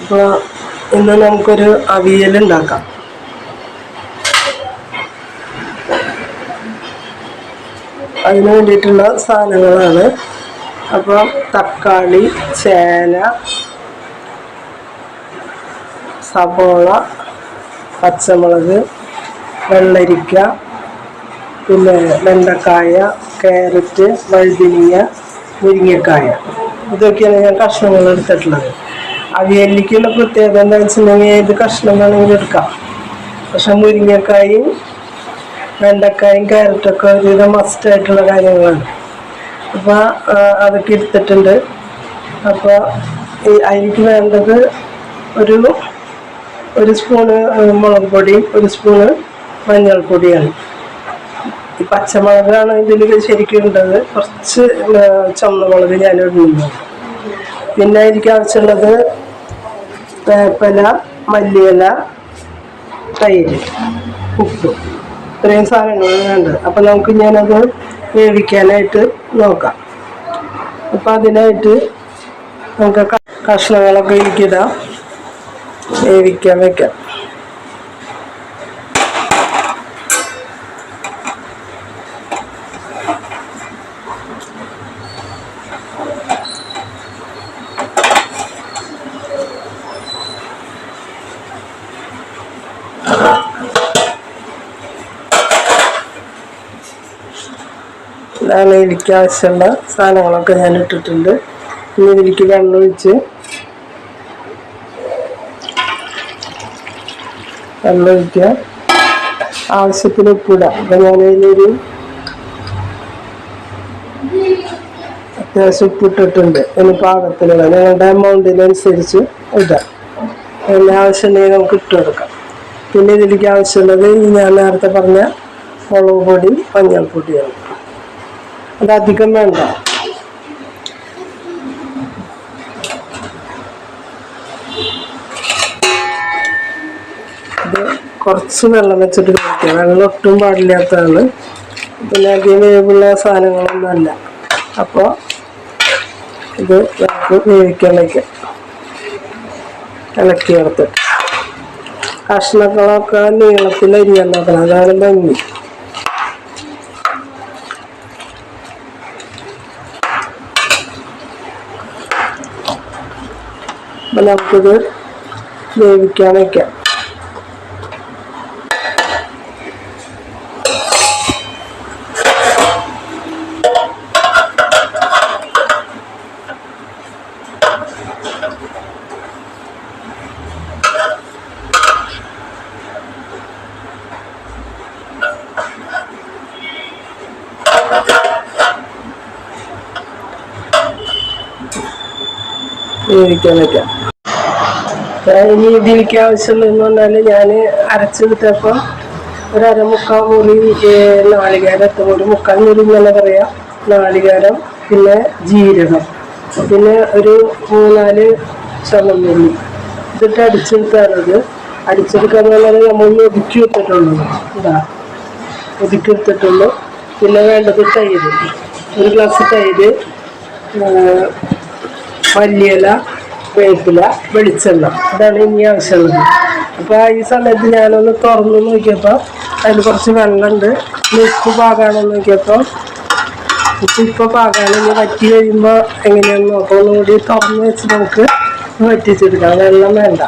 അപ്പോൾ ഇന്ന് നമുക്കൊരു അവിയൽ ഉണ്ടാക്കാം. അതിന് വേണ്ടിയിട്ടുള്ള സാധനങ്ങളാണ്. അപ്പോൾ തക്കാളി ചേന സബോള പച്ചമുളക് വെള്ളരിക്ക പിന്നെ വെണ്ടക്കായ ക്യാരറ്റ് വഴുതിനിയ മുരിങ്ങക്കായ. ഇതൊക്കെയാണ് ഞാൻ കഷ്ണങ്ങൾ എടുത്തിട്ടുള്ളത് അവിയലിക്കുള്ള പ്രത്യേകത എന്താ വെച്ചിട്ടുണ്ടെങ്കിൽ ഏത് കഷ്ണം വേണമെങ്കിലും എടുക്കാം. പക്ഷെ മുരിങ്ങക്കായും വെണ്ടക്കായും ക്യാരറ്റൊക്കെ ഒരുവിധം മസ്റ്റ് ആയിട്ടുള്ള കാര്യങ്ങളാണ്. അപ്പോൾ അതൊക്കെ എടുത്തിട്ടുണ്ട്. അപ്പോൾ ഈ അതിലേക്ക് വേണ്ടത് ഒരു ഒരു സ്പൂണ് മുളക് പൊടിയും ഒരു സ്പൂണ് മഞ്ഞൾപ്പൊടിയാണ്. ഈ പച്ചമുളകാണ് ഇതിൽ ശരിക്കും ഉണ്ടത് കുറച്ച് ചുമന്ന മുളക് ഞാൻ ഇടുന്നുണ്ട് പിന്നെ എനിക്ക് ആവശ്യമുള്ളത് വേപ്പല മല്ലിയില തൈര് ഉപ്പ്. ഇത്രയും സാധനങ്ങളാണ് വേണ്ടത്. അപ്പം നമുക്ക് ഞാനത് വേവിക്കാനായിട്ട് നോക്കാം. അപ്പം അതിനായിട്ട് നമുക്ക് കഷ്ണങ്ങളൊക്കെ ഇരിക്കിടാം. വേവിക്കാൻ വെക്കാം. ഇതാണ് ഇതിലേക്ക് ആവശ്യമുള്ള സാധനങ്ങളൊക്കെ ഞാൻ ഇട്ടിട്ടുണ്ട്. ഇനി ഇതിലേക്ക് വെള്ളം ഒഴിക്കുക. ആവശ്യത്തിന് ഉപ്പിടാം. അപ്പം ഞാൻ ഇതിലൊരു അത്യാവശ്യം ഉപ്പിട്ടിട്ടുണ്ട്. ഇനി പാകത്തിനുള്ള. ഞങ്ങളുടെ എമൗണ്ടിനനുസരിച്ച് ഇടാം. എല്ലാ ആവശ്യമുണ്ടെങ്കിൽ നമുക്ക് ഇട്ട് കൊടുക്കാം. പിന്നെ ഇതിലേക്ക് ആവശ്യമുള്ളത് ഈ ഞാൻ നേരത്തെ പറഞ്ഞ മുളക് പൊടി മഞ്ഞൾപ്പൊടിയാണ്. അത് അധികം വേണ്ട. ഇത് കുറച്ച് വെള്ളം വെച്ചിട്ട് കഴിക്കുക വെള്ളം ഒട്ടും പാടില്ലാത്തതാണ്. പിന്നെ അധികം വേവുള്ള സാധനങ്ങളൊന്നും അല്ല. അപ്പോൾ ഇത് നമുക്ക് വേവിക്കാൻ വയ്ക്കാം ഇളക്കി എടുത്ത് കഷ്ണങ്ങളൊക്കെ നീളത്തിൽ അരിയാൻ നോക്കണം. അതാണ് ഭംഗി. അപ്പം നമുക്കിത് വേവിക്കാൻ വയ്ക്കാം വേവിക്കാൻ വയ്ക്കാം ഇനി ഇതിലേക്ക് ആവശ്യമുള്ളതെന്ന് പറഞ്ഞാൽ ഞാൻ അരച്ചെടുത്തപ്പോൾ ഒരു അരമുക്കാൽ മുറി നാളികേരം എത്തും ഒരു മുക്കാൽ മുറി എന്നല്ല പറയാ. നാളികേരം പിന്നെ ജീരകം. പിന്നെ ഒരു മൂന്നാൽ ചുവന്നുള്ളി ഇതിട്ട് അടിച്ചെടുത്താണത്. അടിച്ചെടുക്കാന്ന് പറഞ്ഞാൽ നമ്മൾ ഒതുക്കി എടുത്തിട്ടുള്ളൂ. ഇതാ. ഒതുക്കി എടുത്തിട്ടുള്ളൂ. പിന്നെ വേണ്ടത് തൈര്. ഒരു ഗ്ലാസ് തൈര് മല്ലിയില വേപ്പില വെളിച്ചെണ്ണ. ഇതാണ് ഇനി ആവശ്യമുള്ളത്. അപ്പോൾ ഈ സമയത്ത് ഞാനൊന്ന് തുറന്ന് നോക്കിയപ്പോൾ അതിൽ കുറച്ച് വെള്ളമുണ്ട് ഉപ്പ് പാകാണെന്ന് നോക്കിയപ്പോൾ ഉപ്പ് ഇപ്പോൾ പാകാണ്. ഇനി വറ്റി കഴിയുമ്പോൾ എങ്ങനെയാണെന്ന് നോക്കാം. ഒന്നുകൂടി തുറന്ന് വെച്ച് നമുക്ക് വറ്റിച്ചെടുക്കാം. വെള്ളം വേണ്ട.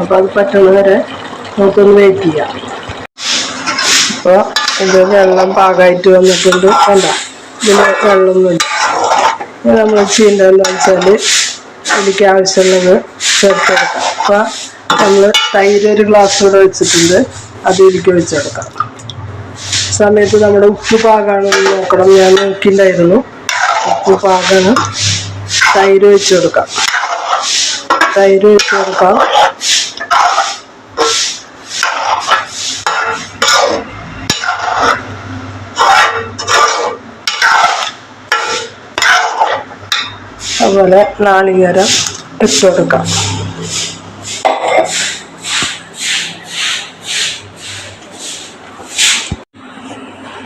അപ്പോൾ അത് പറ്റുന്ന വരെ നമുക്കൊന്ന് വെയിറ്റ് ചെയ്യാം. അപ്പോൾ ഇത് വെള്ളം പാകമായിട്ട് വന്നിട്ടുണ്ട്. വേണ്ട. ഇതിന് വെള്ളമൊന്നുമില്ല. നമ്മൾ ചെയ്യേണ്ടതെന്ന് വെച്ചാൽ എനിക്ക് ആവശ്യമുള്ളത് ചേർത്തെടുക്കാം അപ്പം നമ്മൾ തൈര് ഒരു ഗ്ലാസ് കൂടെ വെച്ചിട്ടുണ്ട്. അത് എനിക്ക് വെച്ചെടുക്കാം സമയത്ത് നമ്മുടെ ഉപ്പ് പാകാണെന്ന് നോക്കണം. ഞാൻ നോക്കിണ്ടായിരുന്നു ഉപ്പ് പാകാണ്. തൈര് വെച്ച് കൊടുക്കാം. തൈര് വെച്ച് കൊടുക്കാം. അതുപോലെ നാളികേരം ഇട്ട് കൊടുക്കാം.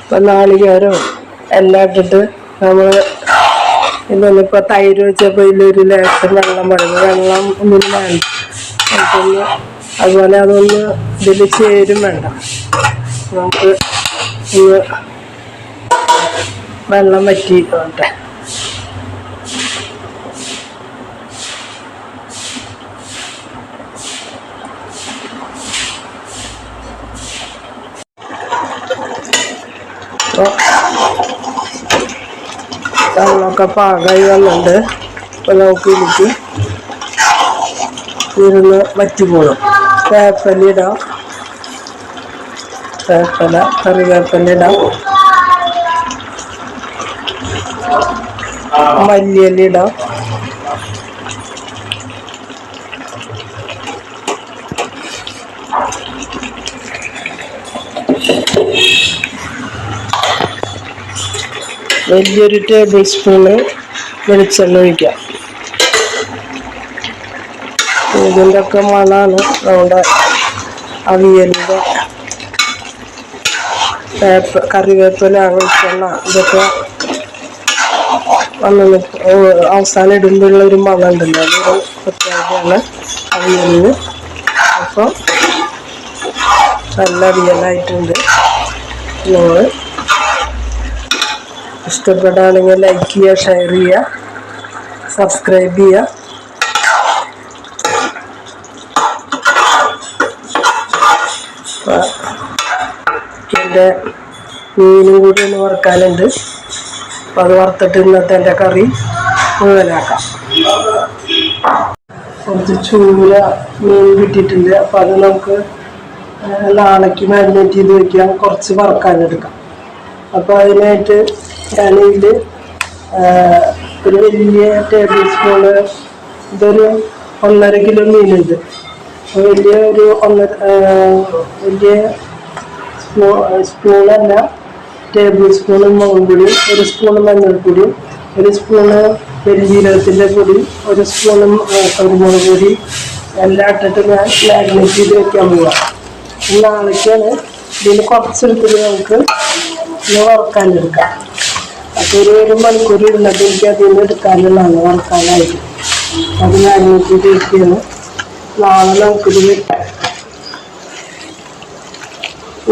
ഇപ്പം നാളികേരവും എല്ലാം ഇട്ടിട്ട് നമ്മൾ ഇതൊന്നിപ്പോൾ തൈര് വെച്ചപ്പോൾ ഇതിലൊരു ലേശം വെള്ളം വേണം. വെള്ളം ഒന്നും വേണ്ട. നമുക്കൊന്ന് അതുപോലെ അതൊന്ന് ഇതിൽ ചേരും വേണ്ട. നമുക്ക് ഒന്ന് വെള്ളം വറ്റിയിട്ടോട്ടെ അപ്പോൾ വെള്ളമൊക്കെ പാകമായി വന്നിട്ടുണ്ട് അപ്പോൾ നമുക്ക് ഇതിലേക്ക് ഇരുന്ന് വറ്റിപ്പോണം വേപ്പല ഇടാം വേപ്പല കറിവേപ്പല ഇടാം മല്ലിയില വലിയൊരു ടേബിൾ സ്പൂണ് വെളിച്ചെണ്ണ ഒഴിക്കാം. ഇതിന്റെ ഒക്കെ മണമാണ് നമ്മുടെ അവിയലിന്റെ വേപ്പ കറിവേപ്പില വെളിച്ചെണ്ണ. ഇതൊക്കെ വന്ന് അവസാനം ഇടുമ്പോഴുള്ള ഒരു മണം ഉണ്ടല്ലോ അതൊരു പ്രത്യേകതയാണ് അവിയലിന്. അപ്പോൾ നല്ല അവിയലായിട്ടുണ്ട്. നിങ്ങൾ ഇഷ്ടപ്പെടുകയാണെങ്കിൽ ലൈക്ക് ചെയ്യുക ഷെയർ ചെയ്യുക സബ്സ്ക്രൈബ് ചെയ്യുക. എന്റെ മീനും കൂടി ഒന്ന് വറുക്കാനുണ്ട്. അപ്പം അത് വറുത്തിട്ട് ഇന്നത്തെ എന്റെ കറി മുഴുവനാക്കാം. കുറച്ച് ചൂര മീൻ കിട്ടിയിട്ടുണ്ട്. അപ്പം അത് നമുക്ക് നാളേക്ക് മാരിനേറ്റ് ചെയ്ത് വയ്ക്കാം കുറച്ച് വറുക്കാനെടുക്കാം. അപ്പോൾ അതിനായിട്ട് ഞാനിതിൽ ഒരു വലിയ ടേബിൾ സ്പൂണ് ഇതൊരു ഒന്നര കിലോ മീനുണ്ട്. വലിയ ഒരു ഒന്നര വലിയ സ്പൂ സ്പൂണല്ല ടേബിൾ സ്പൂണ് മുളക് പൊടി ഒരു സ്പൂണ് മഞ്ഞൾപ്പൊടി ഒരു സ്പൂണ് പെരുജീരകത്തിന്റെ പൊടി ഒരു സ്പൂണ് കുരുമുളക് പൊടി എല്ലാം ഇട്ടിട്ട് ഞാൻ മാഗ്നേറ്റ് ചെയ്ത് വെക്കാൻ പോവാം. നാളേക്കാണ് ഇതിൽ കുറച്ചെടുത്തിട്ട് നമുക്ക് ഇത് വറുക്കാനെടുക്കാം. മണിക്കൂർ ഇരുന്നിട്ട് എനിക്ക് നാളെ നമുക്കിത്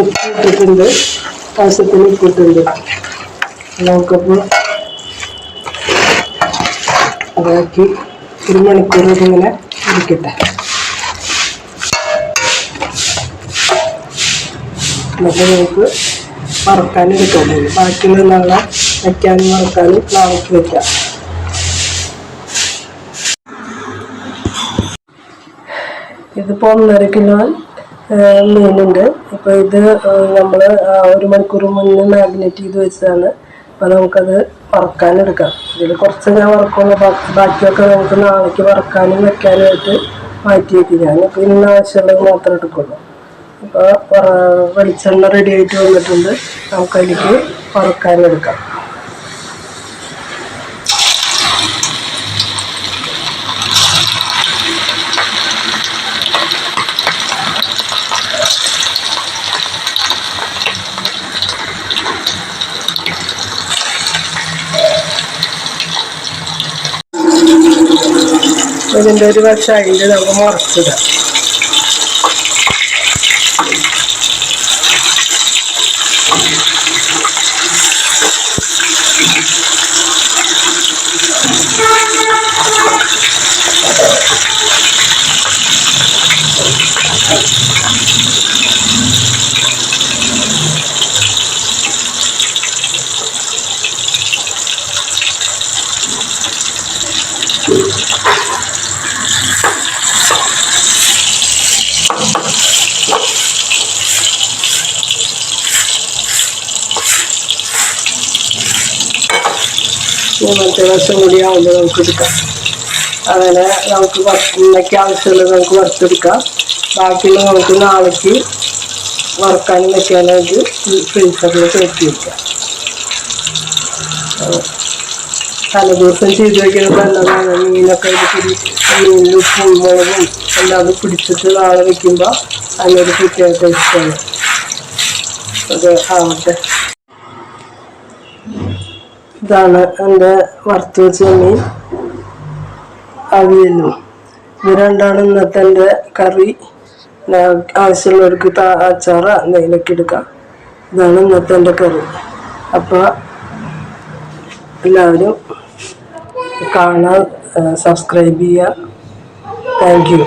ഉപ്പ് ഇട്ടിട്ടുണ്ട്. നമുക്കപ്പോൾ അതാക്കി ഒരു മണിക്കൂർ ഇങ്ങനെ ഇരിക്കട്ടെ. എന്നിട്ട് നമുക്ക് എടുക്കാൻ ബാക്കിയുള്ള വയ്ക്കാനും വറുക്കാനും നാളേക്ക് വെക്കാം ഇതിപ്പോൾ ഒന്നര കിലോ മീനുണ്ട്. അപ്പോൾ ഇത് നമ്മൾ ഒരു മണിക്കൂർ മുന്നേ മാഗ്നേറ്റ് ചെയ്ത് വെച്ചതാണ്. അപ്പോൾ നമുക്കത് വറുക്കാനെടുക്കാം ഇതിൽ കുറച്ച് ഞാൻ വറക്കുള്ളൂ. ബാക്കിയൊക്കെ നമുക്ക് നാളേക്ക് വറക്കാനും വെക്കാനുമായിട്ട് മാറ്റി വയ്ക്കും ഞാനിപ്പോൾ ഇന്ന് ആവശ്യമുള്ളത് മാത്രം എടുക്കുള്ളൂ. അപ്പോൾ വെളിച്ചെണ്ണ റെഡി ആയിട്ട് വന്നിട്ടുണ്ട്. നമുക്കതിലേക്ക് വറുക്കാനെടുക്കാം ഇതിന്റെ ഒരു വശം അതിന്റെ നമുക്ക് മറച്ചിടാം. മറ്റേ വശം കൂടി ആവുമ്പോൾ നമുക്ക് എടുക്കാം. അങ്ങനെ നമുക്ക് വറുക്കുന്നയ്ക്ക് ആവശ്യമുള്ളത് നമുക്ക് വറുത്തെടുക്കാം. ബാക്കിയുള്ള നമുക്ക് നാളേക്ക് വറുക്കാനും വെക്കാനായിട്ട് ഫ്രീസറിൽ കയറ്റി വെക്കാം. തലേദിവസം ചെയ്ത് വെക്കുന്നത് നല്ലതാണ്. മീനൊക്കെ ഇത് പിടി മീനിലും പുളിമുളകും എല്ലാം പിടിച്ചിട്ട് നാളെ വെക്കുമ്പോൾ അതിനൊരു പ്രത്യേക ടേസ്റ്റാണ് അത് ആവട്ടെ. ഇതാണ് എന്റെ വറുത്ത് വെച്ച മീൻ. അവിയലും. ഇത് രണ്ടാണ് ഇന്നത്തെ എന്റെ കറി. ആവശ്യമുള്ളവർക്ക് അച്ചാറ് എന്തെങ്കിലുമൊക്കെ എടുക്കാം. ഇതാണ് ഇന്നത്തെ എന്റെ കറി. അപ്പോൾ എല്ലാവരും കാണാൻ സബ്സ്ക്രൈബ് ചെയ്യുക താങ്ക് യു